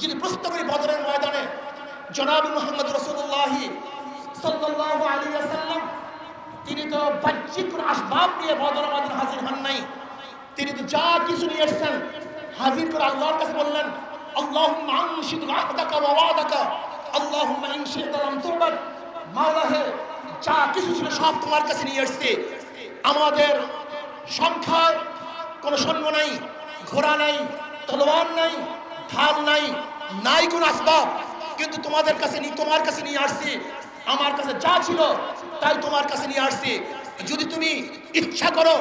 যিনি প্রশ্ন করি বদরের ময়দানে জনাব মোহাম্মদ রসুল্লাহি আলাইহি ওয়াসাল্লাম, তিনি তো বাহ্যিক কোনো আসবাব নিয়ে বদর ময়দানে হাজির হন নাই। তিনি তো যা কিছু নিয়ে এসছেন, হাজির করে আল্লাহর কাছে বললেন আনশিদ আহদাকা ওয়া ওয়াদাকা, আল্লাহুম্মা ইন শি'তা লাম তুবাদ। মাওলা হে যা কিছু ছিল সব তোমার কাছে নিয়ে এসেছে। আমাদের সংখ্যার কোনো সৈন্য নাই, ঘোড়া নাই, তলোয়ার নাই ঢাল নাই নাই কোনো আসবাব। কিন্তু তোমাদের কাছে নি তোমার কাছে নিয়ে আসছি। আমার কাছে যা ছিল, তাই তোমার কাছে নিয়ে আসছি। যদি তুমি ইচ্ছা করো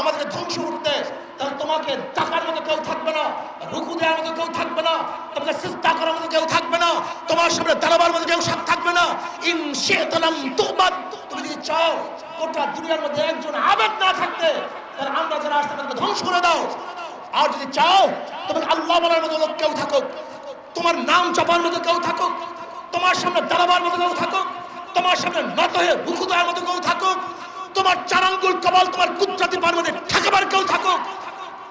আমাদের ধ্বংস করতে, তাহলে তোমাকে টাকার মতো কেউ থাকবে না, রুকু দেওয়ার মতো কেউ থাকবে না, তোমাকে চেষ্টা করার মতো কেউ থাকবে না, তোমার সামনে দাঁড়াবার মতো কেউ থাকবে না। ইন শেতালাম তোবাদ। তুমি যদি চাও গোটা দুনিয়ার মধ্যে একজন আবেদ না থাকতে, তাহলে আমরা যারা আসতে ধ্বংস করে দাও। আর যদি চাও তোমাকে আল্লাহ বলার মতো লোক কেউ থাকুক। তোমার নাম জপার মতো কেউ থাকুক। তোমার সামনে দাঁড়াবার মতো কেউ থাকুক। তোমার সামনে নত হয়ে রুকু দেওয়ার মতো কেউ থাকুক। তোমার চারাঙ্গুল কবল তোমার কুদরতের বার মধ্যে ঠেকাবার কেউ থাকুক।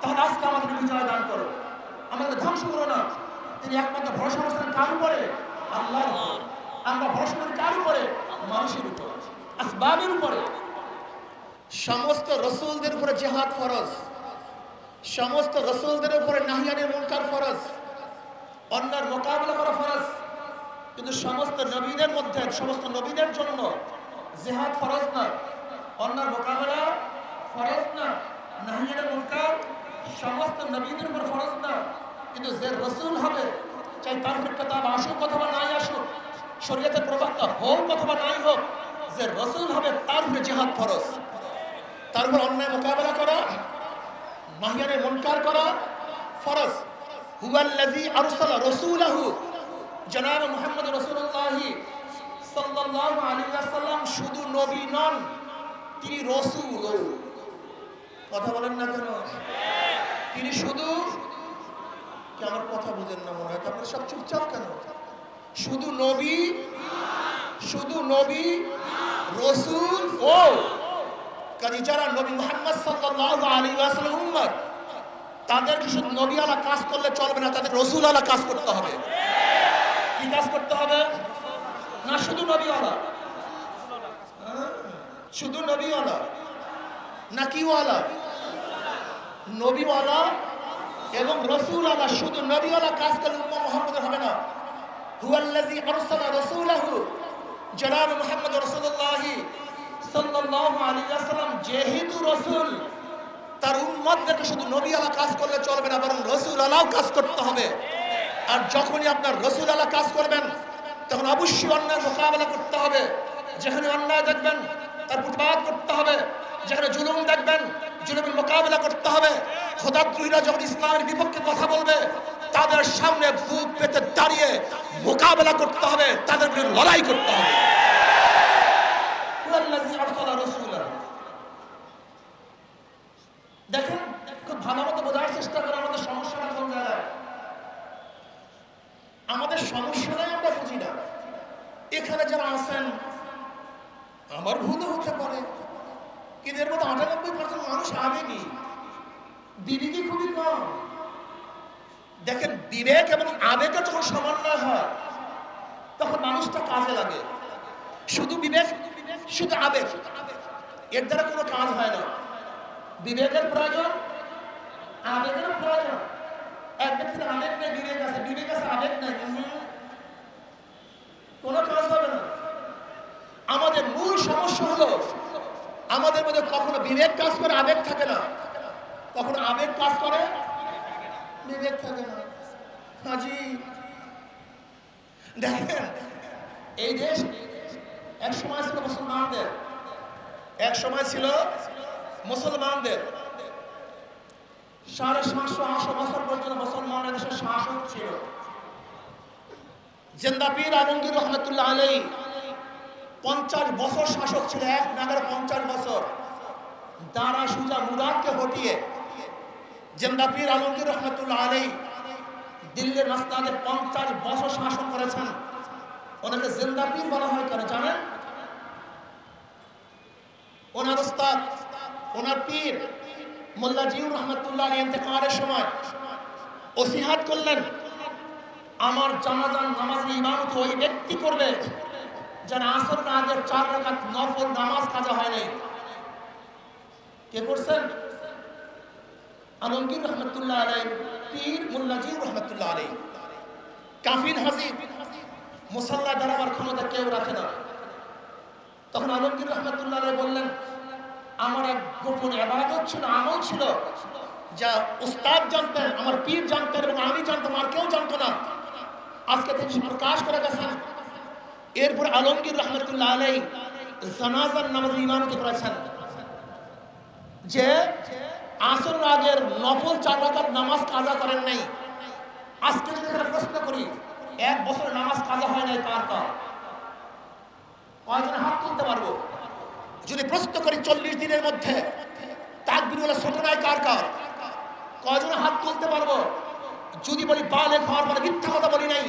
তাহলে আজকে আমাদের বিজয় দান করো। আমাদের ধ্বংস করো না। তিনি একমাত্র ভরসা অবস্থান কার উপরে? আল্লাহর উপর। আমরা ভরসা করি কার উপরে? মানুষের উপর। আসবাবের উপরে। সমস্ত রসুলদের উপরে জেহাদ ফরজ। সমস্ত রসুলদের উপরে নাহিয়ানের মুনকার ফরজ, অন্যার মোকাবিলা করা ফরজ। কিন্তু সমস্ত নবীনের মধ্যে, সমস্ত নবীনের জন্য জেহাদ ফরজ না, অন্যার মোকাবেলা ফরজ না, নাহিয়ানের মুনকার সমস্ত নবীদের উপর ফরজ না। কিন্তু যে রসুল হবে, চাই তার কিতাব আসুক অথবা নাই আসুক, শরীয়তের প্রবক্তা হোক অথবা নাই হোক, যে রসুল হবে তার উপরে জেহাদ ফরজ। তার উপর অন্যায় মোকাবেলা করা মাহিয়ানে মুনকার করা ফরজ। হুয়াল্লাযী আরসালা রাসূলাহু। জনাব মুহাম্মদ রাসূলুল্লাহি সাল্লাল্লাহু আলাইহি ওয়াসাল্লাম শুধু নবী নন, তিনি রাসূল। কথা বলেন না কেন? তিনি শুধু কি আমার কথা বুঝেন না মনে হয়? আপনারা সব চুপচাপ কেন? শুধু নবী শুধু নবী, রসুল ও কাজে যারা নবী মোহাম্মদ সাল্লাল্লাহু আলাইহি ওয়াসাল্লাম উম্মত, তাদেরকে শুধু নবী আলা কাজ করলে চলবে না, তাদের রসুল আলা কাজ করতে হবে। কি কাজ করতে হবে? না, শুধু নবী আলা। শুধু নবী আলা। না কি ওয়ালা নবীওয়ালা এবং রসুল আলা। শুধু নবীওয়ালা কাজ করলে উম্মা মুহাম্মদের হবে না। হুয়াল্লাযী আরসালা রাসূলাহু, জনাব মুহাম্মদ রাসূলুল্লাহি ওয়াসাল্লাম যেহেতু রসুল, তার উম্মতদেরকে শুধু নবী আলা কাজ করলে চলবে না, বরং রসুল আলাও কাজ করতে হবে। আর যখনই আপনার রসুল আলা কাজ করবেন, তখন অবশ্যই অন্যায় মোকাবেলা করতে হবে। যেখানে অন্যায় দেখবেন, তার প্রতিবাদ করতে হবে। যেখানে জুলুম দেখবেন, জুলুমের মোকাবেলা করতে হবে। খোদাদ্রোহীরা যখন ইসলামের বিপক্ষে কথা বলবে, তাদের সামনে বুক পেতে দাঁড়িয়ে মোকাবেলা করতে হবে, তাদের বিরুদ্ধে লড়াই করতে হবে হুয়াল্লাযী আরসালা রাসূলাহু দেখেন, খুব ভালো মতো বোঝার চেষ্টা করে আমাদের সমস্যাটা কোন জায়গায়? আমাদের সমস্যাটাই আমরা বুঝি না। এখানে যারা আছেন, আমার ভুলও হতে পারে, কিন্তু এর মধ্যে আটানব্বই পার্সেন্ট মানুষ আবেগী। বিবেকই খুবই কম? দেখেন, বিবেক এবং আবেগের যখন সমন্বয় হয়, তখন মানুষটা কাজে লাগে। শুধু বিবেক, শুধু আবেগ। এর দ্বারা কোনো কাজ হয় না। বিবেকের প্রয়োজন, আবেগেরও প্রয়োজন। এক ব্যক্তির আবেগ নেই, বিবেক আছে। বিবেক আছে, আবেগ নেই। কাজ হবে না। আমাদের মূল সমস্যা হলো, আমাদের মধ্যে কখনো বিবেক কাজ করে, আবেগ থাকে না। কখনো আবেগ কাজ করে, বিবেক থাকে না। হাজি, দেখেন, এই দেশ এক সময় ছিল মুসলমানদের, এক সময় ছিল মুসলমানদের। সাড়ে সাতশো, আটশো বছর পর্যন্ত মুসলমানদের দেশের শাসক ছিল। জেন্দাপির আলমগীর রহমতুল্লাহ আলাই পঞ্চাশ বছর শাসক ছিল, এক নাগারে পঞ্চাশ বছর। দাঁড়া সুজা মুরাদকে হটিয়ে জেন্দাপির আলমগীর রহমতুল্লাহ আলাই দিল্লির রাস্তাতে পঞ্চাশ বছর শাসন করেছেন। ওনাকে জেন্দাপির বলা হয় কেন জানেন? ওনার ওনার পীর মোল্লা জিউর রহমতুল্লাহ ইন্তেকালের সময় ওসিহাত করলেন, আমার জানাজান নামাজের ইমামতি ওই ব্যক্তি করবে যারা আসর আগের চার রাকাত নফল নামাজ কাজা হয় নাই। কে করছেন? আলমগীর রহমতুল্লাহ আলাই পীর মুল্লাজির রহমতুল্লাহ আলাই কাফিন হাজির, মুসাল্লা দাঁড়াবার ক্ষমতা কেউ রাখে না। তখন আলমগীর রহমতুল্লাহ আলাই বললেন আমার এক গোপন আবাদত ছিল, আমল ছিল, যা উস্তাদ জানতেন, আমার পীর জানতেন এবং আমি জানতাম, আর কেউ জানতো না। আজকে তিনি প্রকাশ করে গেছেন। এরপর আলমগীর রহমতুল্লাহ আলাই জানাজার নামাজ ইমামতি করেছেন। যে আসর রাগের নফল চার নামাজ কাজা করেন নাই। আজকে যদি এখানে প্রশ্ন করি, এক বছর নামাজ কাজা হয় নাই কার কয়জন হাত তুলতে পারব? যদি প্রশ্ন করি চল্লিশ দিনের মধ্যে তাকবির বলে ছোট নাই কার কার? কয়জন হাত তুলতে পারব? যদি বলি বালে খাওয়ার পরে মিথ্যা কথা বলি নাই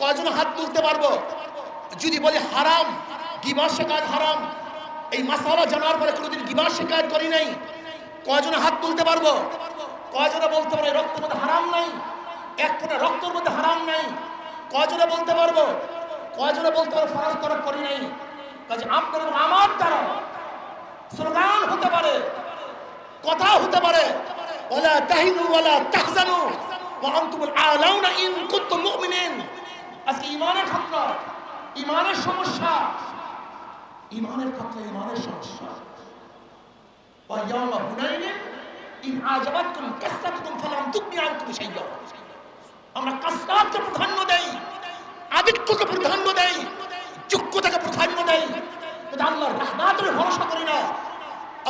কয়জন হাত তুলতে পারব? যদি বলি হারাম গিবার শেখায়ত হারাম, এই মাসালা জানার পরে কোনোদিন গিবার শেখায়ত করি নাই কয়জনে হাত তুলতে পারব? কয়জনে বলতে পারে রক্তের মধ্যে হারাম নাই, এক ফোঁটা রক্তের মধ্যে হারাম নাই, কয়জনে বলতে পারব? কয়জনে বলতে পারব ফরজ তরফ করি নাই কাজে আপনার আমার দ্বারা স্লোগান হতে পারে, কথা হতে পারে ওয়ালা তাহিনু ওয়ালা তাহজানু, ওয়া আনতুমুল আলাউনা ইন কুনতুম মুমিনিন। আজকে ইমানের খতরা, ইমানের সমস্যা, ইমানের খতরা, ইমানের সমস্যা। ওয়া ইয়াউমা হুনাইনিন, ইন আজাবাতকুম কাসরাতুকুম ফালাম তুগনি আনকুম শাইয়্যা আমরা কাসরাতকে প্রাধান্য দেই, আদিত্যকে প্রাধান্য দেই যোগ্যতাকে প্রাধান্য দেই কিন্তু আল্লাহর রহমাতের ভরসা করি না।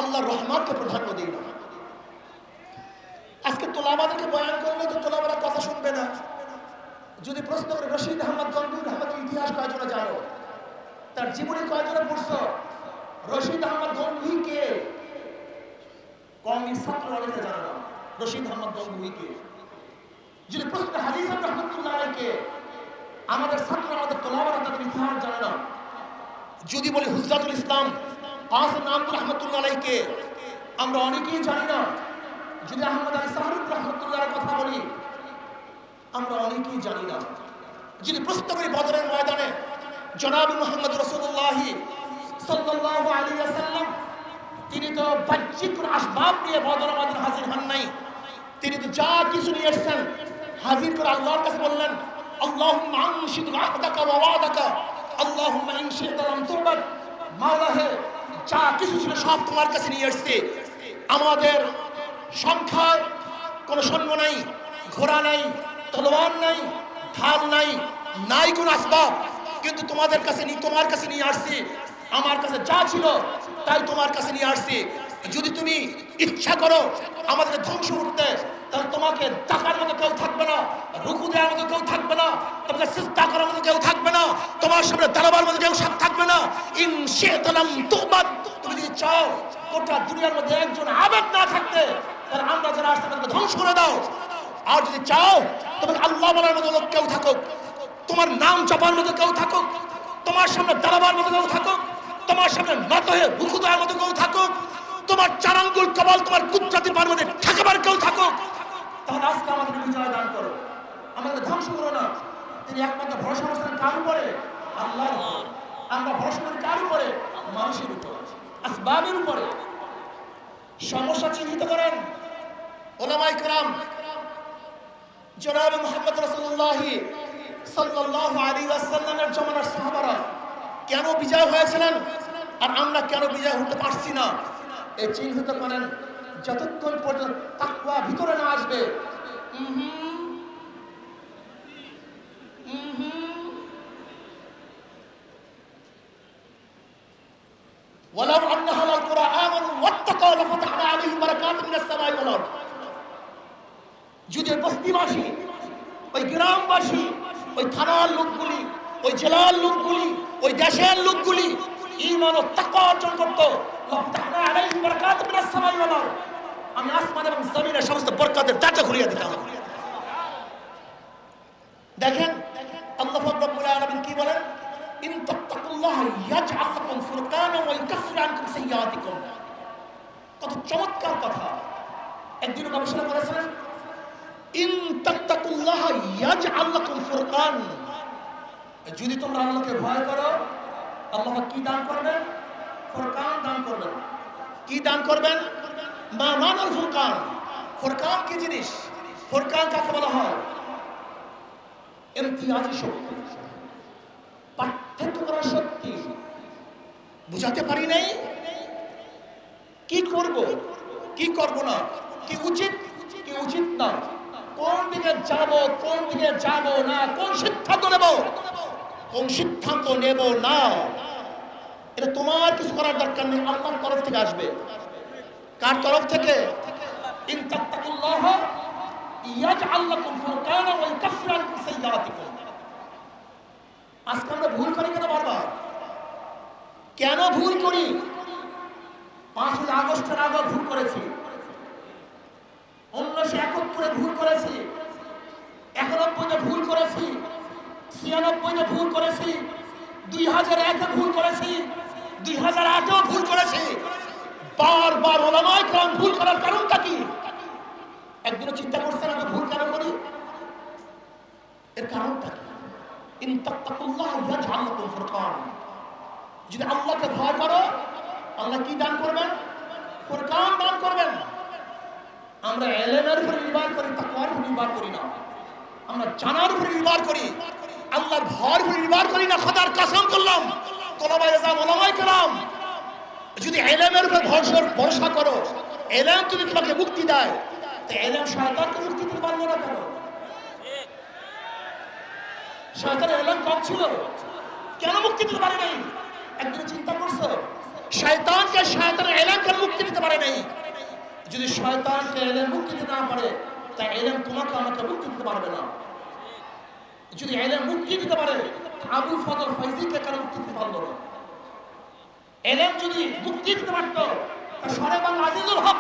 আল্লাহর রহমাতকে প্রাধান্য দিই না। আজকে তোলাবাদেরকে বয়ান করলে তো তোলাবারা কথা শুনবে না। যদি প্রশ্ন করে, রশিদ আহমদ গঙ্গুর আহমদের ইতিহাস কয়জনে জানো? তার জীবনী কয়জনে পড়ছো? রশিদ আহমদ গঙ্গুই কে? কমের ছাত্র জানে রশিদ আহমদ গঙ্গুইকে যদি প্রশ্ন হাজিজ রহমতুল্লাহ আলাইকে আমাদের ছাত্র, আমাদের তোলাবারা তাদের ইতিহাস জানে না। যদি বলি হুজরাতুল ইসলাম আসম নামদুল রহমতুল্লাহ আলাইকে, আমরা অনেকেই জানি না। যদি আহমদ আলী সাহারুদ রহমতুল্লাহর কথা বলি, আমরা অনেকেই জানি না। যদি প্রশ্ন করি বদরের ময়দানে, জনাব মোহাম্মদ রসুল্লাহি সাল্লাল্লাহু আলাইহি ওয়াসাল্লাম, তিনি তো বাহ্যিক আসবাব নিয়ে বদর ময়দান হাজির হন নাই। তিনি তো যা কিছু নিয়ে এসেছেন হাজির করে আল্লাহর কাছে বললেন আনশিদ আহদাকা ওয়া ওয়াদাকা। আল্লাহুম্মা ইন শি'তা লাম তুবাদ মাওলা হে যা কিছু ছিল সব তোমার কাছে নিয়ে এসেছে আমাদের সংখ্যার কোনো সৈন্য নাই, ঘোড়া নাই, তলোয়ার নাই, ঢাল নাই নাই কোনো আসবাব। কিন্তু তোমাদের কাছে নি তোমার কাছে নিয়ে আসছি। আমার কাছে যা ছিল, তাই তোমার কাছে নিয়ে আসছি। যদি তুমি ইচ্ছা করো আমাদের ধ্বংস করতে, তাহলে তোমাকে টাকার মতো কেউ থাকবে না, রুকু দেওয়ার মতো কেউ থাকবে না, তোমাকে চেষ্টা করার মতো কেউ থাকবে না, তোমার সামনে দাঁড়াবার মতো কেউ থাকবে না। ইন শেতালাম তোমার তুমি যদি চাও গোটা দুনিয়ার মধ্যে একজন আবেদ না থাকতে, তাহলে আমরা যারা আসতে ধ্বংস করে দাও। আর যদি চাও তোমাকে আল্লাহ বলার মতো লোক কেউ থাকুক, তোমার নাম জপার মতো কেউ থাকুক, তোমার সামনে দাঁড়াবার মতো কেউ থাকুক, তোমার সামনে নত হয়ে রুকু দেওয়ার মতো কেউ থাকুক তোমার চারাঙ্গুল কবল তোমার কুত্রাতে পারবে ঠাকাবার কেউ থাকো তাহলে আজকে আমাদের বিজয় দান করো। আমাদের ধ্বংস করো না। তিনি একমাত্র ভরসা অবস্থান কার উপরে? আল্লাহ আমরা ভরসা করি কার উপরে? মানুষের উপর। আসবাবের উপরে। সমস্যা চিহ্নিত করেন ওলামাই কালাম জনাব মোহাম্মদ রসুল্লাহি সাল্লাহ আলী আসাল্লামের জমানার সাহাবারা কেন বিজয় হয়েছিলেন? আর আমরা কেন বিজয় হতে পারছি না? এই চিহ্নিত করেন যতক্ষণ পর্যন্ত তাকওয়া ভিতরে না আসবে উহুম, উহুম। ولو أن أهل القرى آمنوا واتقوا لفتحنا عليهم بركات من السماء والأرض যদি ওই বস্তিবাসী ওই গ্রামবাসী ওই থানার লোকগুলি ওই জেলার লোকগুলি ওই দেশের লোকগুলি ইমান ও তাকওয়া অর্জন করতো লাফতাহনা আলাইহিম বারাকাতুম মিনাস সামাই ওয়াল আরদ আমি আসমান এবং জমিনের সমস্ত বরকতের দরজা খুলিয়ে দিতাম দেখেন, আল্লাহ রব্বুল আলামিন কি বলেন? ইন তাত্তাকুল্লাহ ইয়াজআল লাকুম ফুরকানা ওয়া ইউকাফির আনকুম সাইয়্যাতিকুম। কত চমৎকার কথা। একদিন গবেষণা করেছিলেন? ইন তাত্তাকুল্লাহ ইয়াজআল লাকুম যদি তোমরা আল্লাহকে ভয় করো, আল্লাহ কি দান করবেন? ফোরকান দান করবেন। কি দান করবেন? মা ফুরকান। ফোরকান কি জিনিস? ফোরকান কাকে বলা হয়? ইমতিয়াজি শক্তি। পার্থক্য করার শক্তি। বুঝাতে পারি নাই? কি করব? কি করব না? কি উচিত? কি উচিত না? কোন দিকে যাব, কোন দিকে যাব না? কোন সিদ্ধান্ত নেব? কোন সিদ্ধান্ত নেব না? এটা তোমার কিছু করার দরকার নেই, আল্লাহর তরফ থেকে আসবে। কার তরফ থেকে? আজকে আমরা ভুল কেন ভুল করি? আগস্টের আগে ভুল করেছি। ভুল করেছি। ভুল করেছি। ভুল করেছি। দুই হাজার একে ভুল করেছি। দুই হাজার আটেও ভুল করেছি। বারবার ওলামায় কারণ ভুল করার কারণটা কি? একদিনও চিন্তা করছেন আমি ভুল কেন করি? এর কারণটা কি? যদি আল্লাহকে ভয় করো, আল্লাহ কি দান করবেন? ফুরকান দান করবেন। আমরা এলেমের উপরে নির্ভর করি, তাকওয়ার উপরে নির্ভর করি না। আমরা জানার উপরে নির্ভর করি। আল্লাহর ভয়ের উপরে নির্ভর করি না, খোদার কসম করলাম। তোলাবাই করলাম যদি এলেমের উপরে ভরসা ভরসা করো, এলেম যদি তোমাকে মুক্তি দেয়, তো এলেম শয়তানকে মুক্তি দিতে পারব না কেন? শয়তানের এলেম কম ছিল। কেন মুক্তি দিতে পারে নাই? একদিন চিন্তা করছ, শয়তানকে, শয়তানের এলেম কেন মুক্তি দিতে পারে নাই। যদি শয়তানকে এলেম মুক্তি দিতে না পারে, তা এলেম তোমাকে, আমাকে মুক্তি দিতে পারবে না। যদি এলেম মুক্তি দিতে পারে আবুল ফজল ফৈজিকে কেন মুক্তি দিতে পারল না? এলেম যদি মুক্তি দিতে পারত, তা সরেবান আজিজুল হক,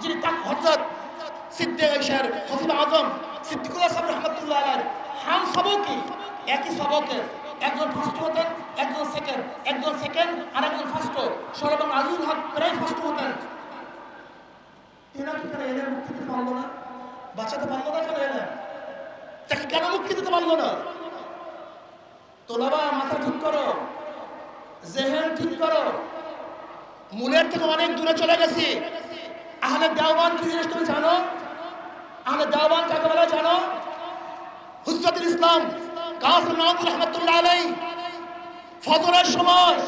যিনি হজরত সিদ্দিক খতিব আজম, সিদ্দিকুল হাসান রহমতুল্লাহ হাম সবকি, একই সবকে, একজন ফার্স্ট হতেন, একজন সেকেন্ড একজন সেকেন্ড আর একজন ফার্স্ট সরেবান আজিজুল হক প্রায় ফার্স্ট হতেন। এরা কি কেন মুক্তি দিতে পারল না? বাঁচাতে পারল না কেন এলেম তাকে কেন মুক্তি দিতে পারল না। তোলাবা, মাথা ঠিক করো, জেহেন ঠিক করো। মূলের থেকে অনেক দূরে চলে গেছি। আহলে দেওয়ান কি জিনিস তুমি জানো? আহলে দেওয়ান কাকে বলে জানো? হুজরতুল ইসলাম কাসিম নাদুল রহমতুল্লাহ আলাই ফজরের সময়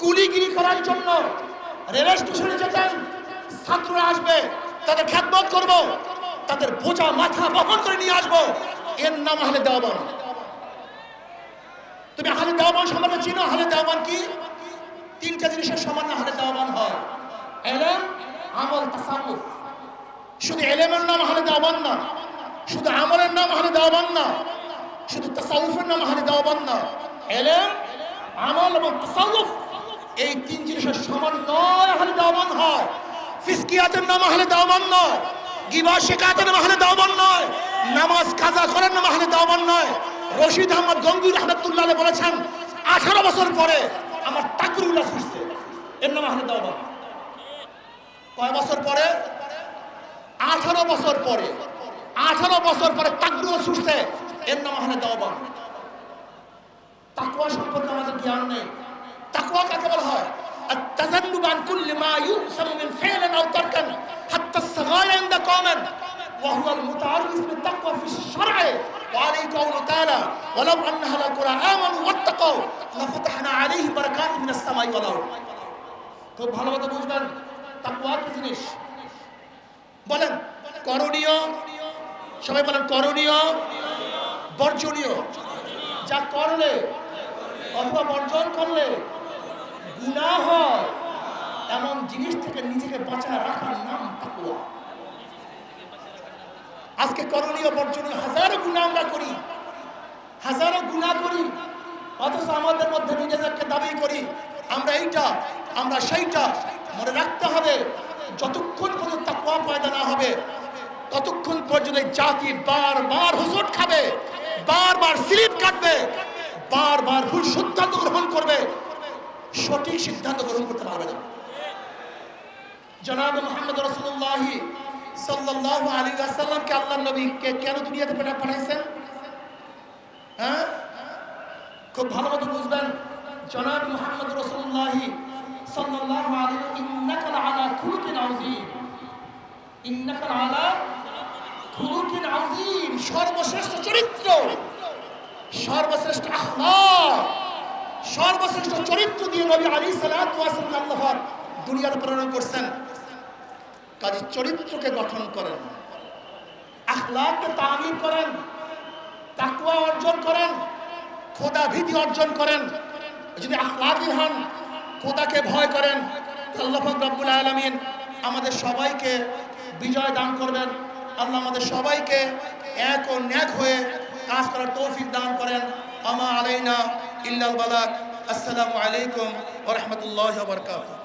কুলিগিরি করার জন্য রেল স্টেশনে যেতেন। ছাত্ররা আসবে, তাদের খ্যাতমত করব, তাদের বোঝা মাথা বহন করে নিয়ে আসব। এর নাম আহলে দেওয়ান। তুমি আহলে দেওয়ান সম্পর্কে চিনো? আহলে দেওয়ান কি? তিনটা জিনিসের সমান আহলে দেওয়ান হয়। এলেম, আমল তাসাউফ শুধু এলেমের নাম আহলে দেওয়ান না, শুধু আমলের নাম আহলে দেওয়ান না, শুধু তাসাউফের নাম আহলে দেওয়ান না। এলেম, আমল এবং তাসাউফ এই তিন জিনিসের সমান নয় আহলে দেওয়ান হয়। ফিসকিয়াতের নাম আহলে দেওয়ান নয়, গিবা শেখাতের নাম আহলে দেওয়ান নাম আহলে দেওয়ান নয় রশিদ আহমদ গঙ্গুর রহমতুল্লাহ বলেছেন আঠারো বছর পরে আমার তাকরুল্লাহ ছুটছে এর নাম আহলে দেওয়ান কয় বছর পরে আঠারো বছর পরে আঠারো বছর পরে তাকরুল্লাহ ছুটছে এর নাম আহলে দেওয়ান তাকুয়া সম্পর্কে আমাদের জ্ঞান নেই তাকুয়া কাকে বলা হয় التذنب عن كل ما يؤثم من فعل او ترك حتى الصغار عند قوم وهو المتعرف بالتقوى في الشرع وعليه قوله تعالى ولو ان اهل القرى امنوا واتقوا لفتحنا عليهم بركات من السماء والارض খুব ভালো মতো বুঝবেন তাকুয়া কি জিনিস বলেন করণীয় সবাই বলেন করণীয় বর্জনীয় যা করলে অথবা বর্জন করলে গুনাহ হয় এমন জিনিস থেকে নিজেকে বাঁচায় রাখার নাম তাকুয়া আজকে করণীয় বর্জনীয় হাজারো গুণা আমরা করি, হাজারো গুণা করি, অথচ আমাদের মধ্যে নিজেদেরকে দাবি করি, আমরা এইটা, আমরা সেইটা, মনে রাখতে হবে, যতক্ষণ পর্যন্ত তাকুয়া পয়দা না হবে, ততক্ষণ পর্যন্ত জাতি বারবার হুসট খাবে বার বারবার স্লিপ কাটবে, বারবার ভুল সিদ্ধান্ত গ্রহণ করবে, সঠিক সিদ্ধান্ত গ্রহণ করতে পারবে না। জনাব মোহাম্মদ রসুল্লাহ সাল্লাহ আলী আসাল্লামকে আল্লাহ নবীকে কেন দুনিয়াতে পাঠা- পাঠাইছেন? হ্যাঁ? খুব ভালো বুঝবেন। জনাব মুহাম্মদ রসুল্লাহি সাল্লাল্লাহু আলাইহি ইন্নাকা আলা খুলুকিন আযীম। ইন্নাকা আলা খুলুকিন আযীম। সর্বশ্রেষ্ঠ চরিত্র। সর্বশ্রেষ্ঠ আখলাক। সর্বশ্রেষ্ঠ চরিত্র দিয়ে নবী আলী ওয়াসাল্লাম আল্লাহ পাক দুনিয়াতে প্রেরণ করছেন। কাজে চরিত্রকে গঠন করেন। আখলাককে তামিল করেন তাকুয়া অর্জন করেন, খোদা ভীতি অর্জন করেন। যদি আখলাকি হন, খোদাকে ভয় করেন আল্লাহ রব্বুল আলামিন আমাদের সবাইকে বিজয় দান করবেন। আল্লাহ আমাদের সবাইকে এক ও ন্যাক হয়ে কাজ করার তৌফিক দান করেন। আমা আলাইনা ইল্লাল বালাক। আসসালামু আলাইকুম ওয়া রাহমাতুল্লাহি ওয়া বারাকাতুহু।